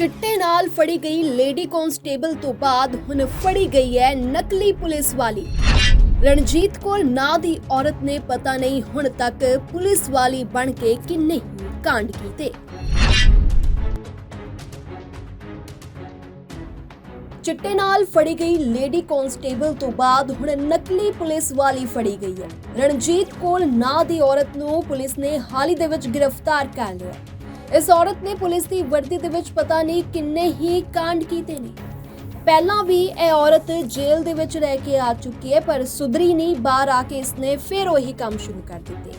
ਚਿੱਟੇ ਨਾਲ ਫੜੀ ਗਈ ਲੇਡੀ ਕਾਂਸਟੇਬਲ ਤੋਂ ਬਾਅਦ ਹੁਣ ਫੜੀ ਗਈ ਹੈ ਨਕਲੀ ਪੁਲਿਸ ਵਾਲੀ। ਰਣਜੀਤ ਕੌਰ ਨਾਂ ਦੀ ਔਰਤ ਨੇ ਪਤਾ ਨਹੀਂ ਹੁਣ ਤੱਕ ਪੁਲਿਸ ਵਾਲੀ ਬਣ ਕੇ ਕਿੰਨੇ ਹੀ ਕਾਂਡ ਕੀਤੇ। ਚਿੱਟੇ ਨਾਲ ਫੜੀ ਗਈ ਲੇਡੀ ਕਾਂਸਟੇਬਲ ਤੋਂ ਬਾਅਦ ਹੁਣ ਨਕਲੀ ਪੁਲਿਸ ਵਾਲੀ ਫੜੀ ਗਈ ਹੈ। ਰਣਜੀਤ ਕੌਰ ਨਾਂ ਦੀ ਔਰਤ ਨੂੰ ਪੁਲਿਸ ਨੇ ਹਾਲ ਹੀ ਦੇ ਵਿੱਚ ਗ੍ਰਿਫਤਾਰ ਕਰ ਲਿਆ। ਇਸ ਔਰਤ ਨੇ ਪੁਲਿਸ ਦੀ ਵਰਦੀ ਦੇ ਵਿੱਚ ਪਤਾ ਨਹੀਂ ਕਿੰਨੇ ਹੀ ਕਾਂਡ ਕੀਤੇ ਨੇ। ਪਹਿਲਾਂ ਵੀ ਇਹ ਔਰਤ ਜੇਲ੍ਹ ਦੇ ਵਿੱਚ ਰਹਿ ਕੇ ਆ ਚੁੱਕੀ ਹੈ, ਪਰ ਸੁਧਰੀ ਨਹੀਂ, ਬਾਹਰ ਆ ਕੇ ਇਸਨੇ ਫਿਰ ਉਹੀ ਕੰਮ ਸ਼ੁਰੂ ਕਰ ਦਿੱਤੇ।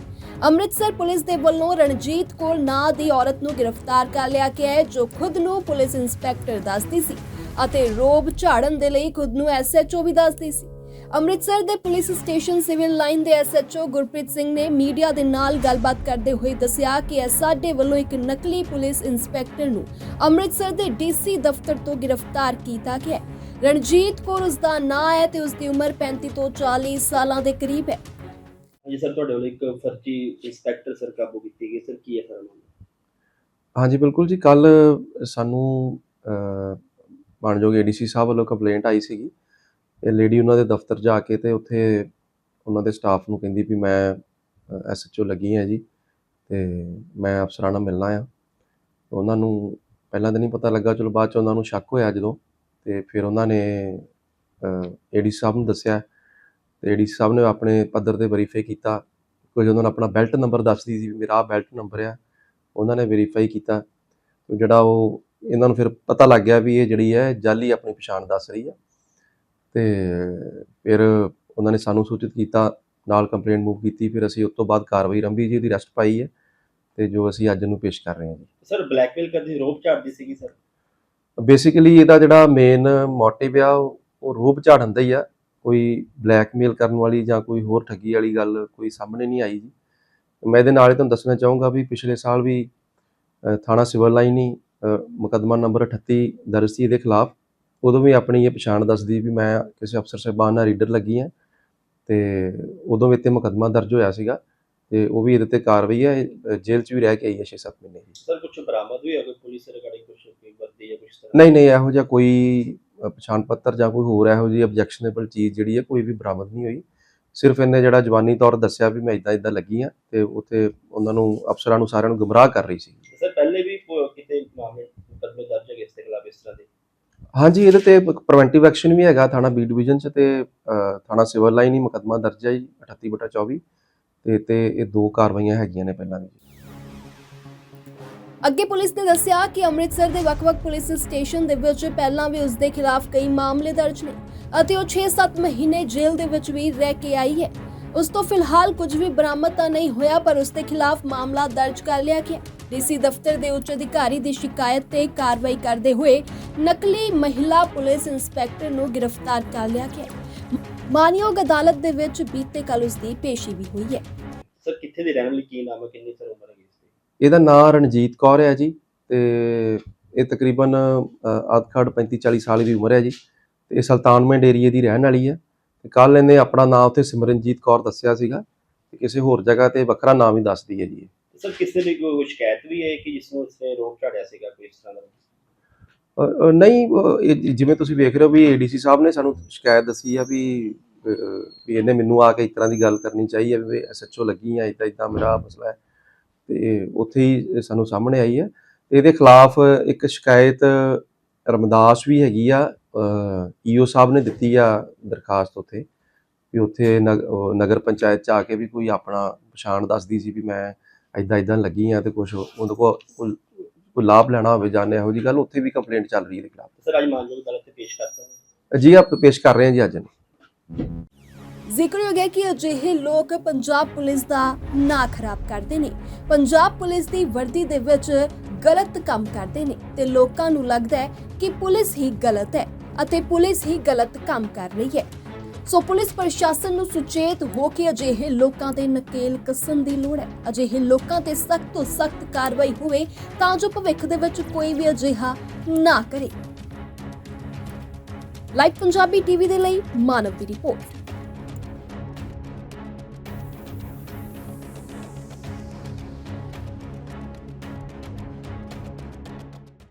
ਅੰਮ੍ਰਿਤਸਰ ਪੁਲਿਸ ਦੇ ਵੱਲੋਂ ਰਣਜੀਤ ਕੌਰ ਨਾਂ ਦੀ ਔਰਤ ਨੂੰ ਗ੍ਰਿਫਤਾਰ ਕਰ ਲਿਆ ਗਿਆ ਹੈ, ਜੋ ਖੁਦ ਨੂੰ ਪੁਲਿਸ ਇੰਸਪੈਕਟਰ ਦੱਸਦੀ ਸੀ ਅਤੇ ਰੋਬ ਝਾੜਨ ਦੇ ਲਈ ਖੁਦ ਨੂੰ ਐਸਐਚਓ ਵੀ ਦੱਸਦੀ ਸੀ। ਅੰਮ੍ਰਿਤਸਰ ਦੇ ਪੁਲਿਸ ਸਟੇਸ਼ਨ ਸਿਵਲ ਲਾਈਨ ਦੇ ਐਸਐਚਓ ਗੁਰਪ੍ਰੀਤ ਸਿੰਘ ਨੇ ਮੀਡੀਆ ਦੇ ਨਾਲ ਗੱਲਬਾਤ ਕਰਦੇ ਹੋਏ ਦੱਸਿਆ ਕਿ ਸਾਡੇ ਵੱਲੋਂ ਇੱਕ ਨਕਲੀ ਪੁਲਿਸ ਇੰਸਪੈਕਟਰ ਨੂੰ ਅੰਮ੍ਰਿਤਸਰ ਦੇ ਡੀਸੀ ਦਫ਼ਤਰ ਤੋਂ ਗ੍ਰਿਫਤਾਰ ਕੀਤਾ ਗਿਆ ਹੈ। ਰਣਜੀਤ ਕੌਰ ਉਸ ਦਾ ਨਾਂ ਹੈ ਤੇ ਉਸ ਦੀ ਉਮਰ 35 ਤੋਂ 40 ਸਾਲਾਂ ਦੇ ਕਰੀਬ ਹੈ। ਹਾਂਜੀ ਸਰ ਤੁਹਾਡੇ ਵੱਲੋਂ ਇੱਕ ਫਰਜ਼ੀ ਇੰਸਪੈਕਟਰ ਸਰ ਕਾਬੂ ਕੀਤੀ ਗਈ ਸਰ ਕੀ ਹੈ ਸਰ ਹਾਂਜੀ ਬਿਲਕੁਲ ਜੀ। ਕੱਲ ਸਾਨੂੰ ਮਾਨਯੋਗ ਏਡੀਸੀ ਸਾਹਿਬ ਵੱਲੋਂ ਕੰਪਲੇਂਟ ਆਈ ਸੀਗੀ। ਇਹ ਲੇਡੀ ਉਹਨਾਂ ਦੇ ਦਫ਼ਤਰ ਜਾ ਕੇ ਤੇ ਉੱਥੇ ਉਹਨਾਂ ਦੇ ਸਟਾਫ ਨੂੰ ਕਹਿੰਦੀ ਵੀ ਮੈਂ ਐਸਐਚਓ ਲੱਗੀ ਹਾਂ ਜੀ ਤੇ ਮੈਂ ਅਫਸਰਾਂ ਨਾਲ ਮਿਲਣਾ ਆ। ਉਹਨਾਂ ਨੂੰ ਪਹਿਲਾਂ ਤਾਂ ਨਹੀਂ ਪਤਾ ਲੱਗਾ, ਚਲੋ ਬਾਅਦ ਚ ਉਹਨਾਂ ਨੂੰ ਸ਼ੱਕ ਹੋਇਆ ਜਦੋਂ ਤੇ ਫਿਰ ਉਹਨਾਂ ਨੇ ਏਡੀਸੀ ਸਾਹਿਬ ਨੂੰ ਦੱਸਿਆ ਤੇ ਏਡੀਸੀ ਸਾਹਿਬ ਨੇ ਆਪਣੇ ਪੱਧਰ ਤੇ ਵੈਰੀਫਾਈ ਕੀਤਾ। ਕੁਝ ਉਹਨਾਂ ਨੇ ਆਪਣਾ ਬੈਲਟ ਨੰਬਰ ਦੱਸਦੀ ਸੀ ਵੀ ਮੇਰਾ ਆਹ ਬੈਲਟ ਨੰਬਰ ਆ, ਉਹਨਾਂ ਨੇ ਵੈਰੀਫਾਈ ਕੀਤਾ। ਜਿਹੜਾ ਉਹ, ਇਹਨਾਂ ਨੂੰ ਫਿਰ ਪਤਾ ਲੱਗ ਗਿਆ ਵੀ ਇਹ ਜਿਹੜੀ ਹੈ, ਜਾਲੀ ਆਪਣੀ ਪਛਾਣ ਦੱਸ ਰਹੀ ਹੈ ਤੇ ਫਿਰ ਉਹਨਾਂ ਨੇ ਸਾਨੂੰ ਸੂਚਿਤ ਕੀਤਾ ਨਾਲ ਕੰਪਲੇਂਟ ਮੂਵ ਕੀਤੀ ਫਿਰ ਅਸੀਂ ਉਸ ਤੋਂ ਬਾਅਦ ਕਾਰਵਾਈ ਰੰਭੀ ਜੀ ਦੀ ਅਰੈਸਟ ਪਾਈ ਹੈ ਤੇ ਜੋ ਅਸੀਂ ਅੱਜ ਨੂੰ ਪੇਸ਼ ਕਰ ਰਹੇ ਹਾਂ ਜੀ। ਸਰ ਬਲੈਕਮੇਲ ਕਰਦੀ ਰੋਪ ਝਾੜਦੀ ਸੀਗੀ ਸਰ? ਬੇਸਿਕਲੀ ਇਹਦਾ ਜਿਹੜਾ ਮੇਨ ਮੋਟਿਵ ਆ ਉਹ ਰੂਪ ਝਾੜਨ ਦਾ ਹੀ ਆ। ਕੋਈ ਬਲੈਕਮੇਲ ਕਰਨ ਵਾਲੀ ਜਾਂ ਕੋਈ ਹੋਰ ਠੱਗੀ ਵਾਲੀ ਗੱਲ ਕੋਈ ਸਾਹਮਣੇ ਨਹੀਂ ਆਈ ਜੀ। ਮੈਂ ਇਹਦੇ ਨਾਲ ਹੀ ਤੁਹਾਨੂੰ ਦੱਸਣਾ ਚਾਹੂੰਗਾ ਵੀ ਪਿਛਲੇ ਸਾਲ ਵੀ ਥਾਣਾ ਸਿਵਲ ਲਾਈਨ ਹੀ ਮੁਕੱਦਮਾ ਨੰਬਰ 38 ਦਰਜ ਸੀ ਇਹਦੇ ਖਿਲਾਫ। ਉਦੋਂ ਵੀ ਆਪਣੀ ਇਹ ਪਛਾਣ ਦੱਸਦੀ ਵੀ ਮੈਂ ਕਿਸੇ ਅਫਸਰ ਸਾਹਿਬਾਨ ਨਾਲ ਰੀਡਰ ਲੱਗੀ ਹਾਂ ਤੇ ਉਦੋਂ ਵੀ ਤੇ ਮੁਕੱਦਮਾ ਦਰਜ ਹੋਇਆ ਸੀਗਾ ਤੇ ਉਹ ਵੀ ਇਹਦੇ ਤੇ ਕਾਰਵਾਈ ਹੈ ਜੇਲ੍ਹ 'ਚ ਵੀ ਰਹਿ ਕੇ ਆਈ ਹੈ 6-7 ਮਹੀਨੇ ਜੀ ਸਰ ਕੁਝ ਬਰਾਮਦ ਵੀ ਹੋਇਆ ਕੋਈ ਪੁਲਿਸ ਰਿਗਾਰਡਿੰਗ ਕੁਝ ਕੋਈ ਵਰਦੀ ਜਾਂ ਕੁਝ ਨਹੀਂ ਨਹੀਂ ਇਹੋ ਜਿਹਾ ਕੋਈ ਪਛਾਣ ਪੱਤਰ ਜਾਂ ਕੋਈ ਹੋਰ ਇਹੋ ਜਿਹੀ ਆਬਜੈਕਸ਼ਨੇਬਲ ਚੀਜ਼ ਜਿਹੜੀ ਹੈ ਕੋਈ ਵੀ ਬਰਾਮਦ ਨਹੀਂ ਹੋਈ। ਸਿਰਫ ਇਹਨੇ ਜਿਹੜਾ ਜਵਾਨੀ ਤੌਰ ਦੱਸਿਆ ਵੀ ਮੈਂ ਇਦਾਂ ਇਦਾਂ ਲੱਗੀ ਆ ਤੇ ਉੱਥੇ ਉਹਨਾਂ ਨੂੰ ਅਫਸਰਾਂ ਨੂੰ ਸਾਰਿਆਂ ਨੂੰ ਗੁੰਮਰਾਹ ਕਰ ਰਹੀ ਸੀ। ਸਰ ਪਹਿਲੇ ਵੀ ਕਿਤੇ ਮਾਮਲੇ ਮੁਕੱਦਮੇ ਦਰਜ ਹੈਗੇ ਇਸ ਦੇ ਖਿਲਾਫ ਇਸ ਤਰ੍ਹਾਂ ਦੇ? ਹਾਂਜੀ, ਇਹਦੇ ਤੇ ਪ੍ਰੀਵੈਂਟਿਵ ਐਕਸ਼ਨ ਵੀ ਹੈਗਾ ਥਾਣਾ ਬੀ ਡਿਵੀਜ਼ਨ ਚ ਤੇ ਥਾਣਾ ਸਿਵਲ ਲਾਈਨ ਹੀ ਮੁਕੱਦਮਾ ਦਰਜ ਹੈ ਜੀ 38/24 ਤੇ ਤੇ ਇਹ ਦੋ ਕਾਰਵਾਈਆਂ ਹੈਗੀਆਂ ਨੇ ਪਹਿਲਾਂ ਵੀ ਅੱਗੇ ਪੁਲਿਸ ਨੇ ਦੱਸਿਆ ਕਿ ਅੰਮ੍ਰਿਤਸਰ ਦੇ ਵੱਖ-ਵੱਖ ਪੁਲਿਸ ਸਟੇਸ਼ਨ ਦੇ ਵਿੱਚ ਪਹਿਲਾਂ ਵੀ ਉਸ ਦੇ ਖਿਲਾਫ ਕਈ ਮਾਮਲੇ ਦਰਜ ਨੇ ਅਤੇ ਉਹ 6-7 ਮਹੀਨੇ ਜੇਲ੍ਹ ਦੇ ਵਿੱਚ ਵੀ ਰਹਿ ਕੇ ਆਈ ਹੈ। ਉਸ ਤੋਂ ਫਿਲਹਾਲ ਕੁਝ ਵੀ ਬਰਾਮਦ ਤਾਂ ਨਹੀਂ ਹੋਇਆ, ਪਰ ਉਸ ਦੇ ਖਿਲਾਫ ਮਾਮਲਾ ਦਰਜ ਕਰ ਲਿਆ ਗਿਆ। ਡੀਸੀ ਦਫ਼ਤਰ ਦੇ ਉੱਚ ਅਧਿਕਾਰੀ ਦੀ ਸ਼ਿਕਾਇਤ ਤੇ ਕਾਰਵਾਈ ਕਰਦੇ ਹੋਏ ਨਕਲੀ ਮਹਿਲਾ ਪੁਲਿਸ ਇੰਸਪੈਕਟਰ ਨੂੰ ਗ੍ਰਿਫਤਾਰ ਕਰ ਲਿਆ ਗਿਆ। ਮਾਨਯੋਗ ਅਦਾਲਤ ਦੇ ਵਿੱਚ ਬੀਤੇ ਕੱਲ ਉਸ ਦੀ ਪੇਸ਼ੀ ਵੀ ਹੋਈ ਹੈ। ਸਰ ਕਿੱਥੇ ਦੀ ਰਹਿਣ ਵਾਲੀ ਕੀ ਨਾਮ ਹੈ? ਕਿੰਨੀ ਸਰ ਉਮਰ ਹੈਗੀ ਇਸ ਦੀ ਇਹਦਾ ਨਾਮ ਰਣਜੀਤ ਕੌਰ ਹੈ ਜੀ ਤੇ ਇਹ ਤਕਰੀਬਨ ਆਦਖੜ 35 40 ਸਾਲ ਦੀ ਉਮਰ ਹੈ ਜੀ ਤੇ ਇਹ ਸੁਲਤਾਨਮੰਡ ਏਰੀਏ ਦੀ ਰਹਿਣ ਵਾਲੀ ਹੈ ਤੇ ਕੱਲ ਇਹਨੇ ਆਪਣਾ ਨਾਮ ਉੱਥੇ ਸਿਮਰਨਜੀਤ ਕੌਰ ਦੱਸਿਆ ਸੀਗਾ ਤੇ ਕਿਸੇ ਹੋਰ ਜਗ੍ਹਾ ਤੇ ਵੱਖਰਾ ਨਾਮ ਹੀ ਦੱਸਦੀ ਹੈ ਜੀ ਇਹ। ਸਰ ਕਿਸੇ ਦੀ ਕੋਈ ਸ਼ਿਕਾਇਤ ਵੀ ਹੈ ਕਿ ਜਿਸ ਨੂੰ ਉਸਨੇ ਰੋਪ ਝਾੜਿਆ ਸੀਗਾ ਕੋਈ ਇਸ ਤਰ੍ਹਾਂ ਦਾ? ਅ, ਅ, ਨਹੀਂ ਅ, ਇਹ ਜਿਵੇਂ ਤੁਸੀਂ ਵੇਖ ਰਹੇ ਹੋ ਵੀ ਏਡੀਸੀ ਸਾਹਿਬ ਨੇ ਸਾਨੂੰ ਸ਼ਿਕਾਇਤ ਦੱਸੀ ਆ ਵੀ ਅ, ਵੀ ਇਹਨੇ ਮੈਨੂੰ ਆ ਕੇ ਇਸ ਤਰ੍ਹਾਂ ਦੀ ਗੱਲ ਕਰਨੀ ਚਾਹੀਏ ਵੀ ਐਸਐਚਓ ਲੱਗੀ ਆ ਇਦਾਂ ਇਦਾਂ ਮੇਰਾ ਮਸਲਾ ਹੈ। ਤੇ ਉੱਥੇ ਹੀ ਸਾਨੂੰ ਸਾਹਮਣੇ ਆਈ ਹੈ ਇਹਦੇ ਖਿਲਾਫ ਇੱਕ ਸ਼ਿਕਾਇਤ ਰਮਦਾਸ ਵੀ ਹੈਗੀ ਆ ਈਓ ਸਾਹਿਬ ਨੇ ਦਿੱਤੀ ਆ ਦਰਖਾਸਤ ਉੱਥੇ ਵੀ ਉੱਥੇ ਨਗ- ਉਹ ਨਗਰ ਪੰਚਾਇਤ ਚ ਆ ਕੇ ਵੀ ਕੋਈ ਆਪਣਾ ਪਛਾਣ ਦੱਸਦੀ ਸੀ ਵੀ ਮੈਂ ਇਦਾਂ ਇਦਾਂ ਲੱਗੀ ਆ ਤੇ ਕੁਝ ਉਹਦੇ ਕੋਲ ਕੋਈ ਕੋਈ ਲਾਭ ਲੈਣਾ ਹੋਵੇ ਜਾਂ ਇਹੋ ਜੀ ਗੱਲ ਉੱਥੇ ਵੀ ਕੰਪਲੇਂਟ ਚੱਲ ਰਹੀ ਹੈ ਇਹਦੇ ਖਿਲਾਫ। ਸਰ ਅੱਜ ਮਾਨਯੋਗ ਅਦਾਲਤ ਤੇ ਪੇਸ਼ ਕਰਤਾ ਹੈ। ਜੀ ਆਪ ਪੇਸ਼ ਕਰ ਰਹੇ ਹਾਂ ਜੀ ਅੱਜ। ਨੂੰ ਜ਼ਿਕਰਯੋਗ ਹੈ ਕਿ ਅਜਿਹੇ ਲੋਕ ਪੰਜਾਬ ਪੁਲਿਸ ਦਾ ਨਾਂ ਖਰਾਬ ਕਰਦੇ ਨੇ। ਪੰਜਾਬ ਪੁਲਿਸ ਦੀ ਵਰਦੀ ਦੇ ਵਿੱਚ ਗਲਤ ਕੰਮ ਕਰਦੇ ਨੇ ਤੇ ਲੋਕਾਂ ਨੂੰ ਲੱਗਦਾ ਹੈ ਕਿ ਪੁਲਿਸ ਹੀ ਗਲਤ ਹੈ ਅਤੇ ਪੁਲਿਸ ਹੀ ਗਲਤ ਕੰਮ ਕਰ ਰਹੀ ਹੈ। ਸੋ ਪੁਲਿਸ ਪ੍ਰਸ਼ਾਸਨ ਨੂੰ ਸੁਚੇਤ ਹੋ ਕੇ ਅਜਿਹੇ ਲੋਕਾਂ ਤੇ ਨਕੇਲ ਕੱਸਣ ਦੀ ਲੋੜ ਹੈ। ਅਜਿਹੇ ਲੋਕਾਂ ਤੇ ਸਖਤ ਤੋਂ ਸਖਤ ਕਾਰਵਾਈ ਹੋਵੇ ਤਾਂ ਜੋ ਭਵਿੱਖ ਦੇ ਵਿੱਚ ਕੋਈ ਵੀ ਅਜਿਹਾ ਨਾ ਕਰੇ। ਲਾਈਵ ਪੰਜਾਬੀ ਟੀਵੀ ਦੇ ਲਈ ਮਾਨਵ ਦੀ ਰਿਪੋਰਟ।